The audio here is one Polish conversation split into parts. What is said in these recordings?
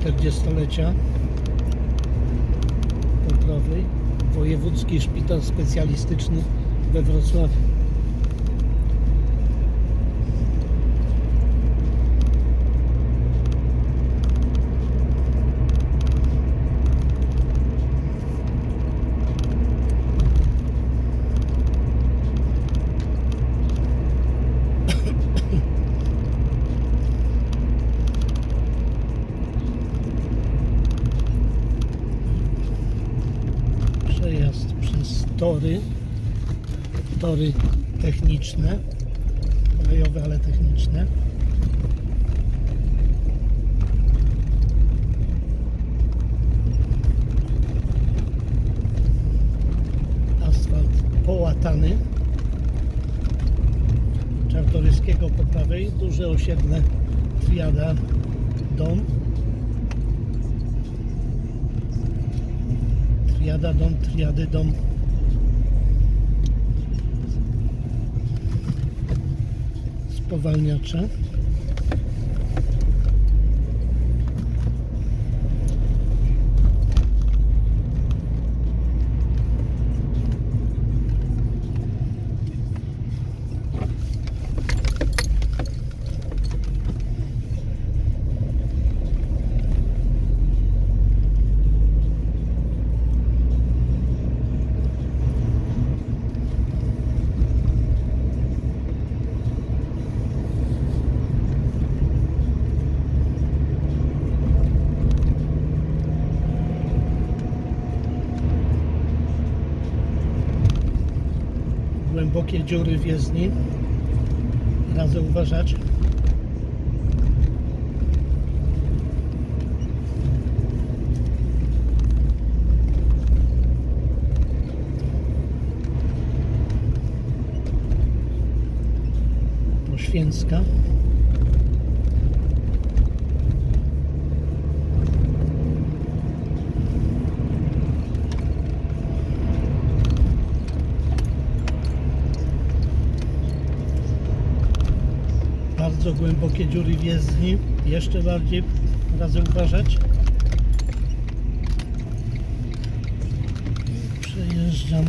dwudziestolecia poprawy Wojewódzki Szpital Specjalistyczny we Wrocławiu. Przejazd przez tory, tory techniczne, kolejowe, ale techniczne. Asfalt połatany. Czartoryskiego po prawej, duże osiedle Triada Dom. Triada Dom, Triady Dom. Spowalniacze. Głębokie dziury w jezdni. Radzę uważać. Poświęcka. Bardzo głębokie dziury w jezdni. Jeszcze bardziej radzę uważać. Przejeżdżam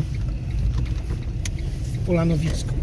w Polanowicku.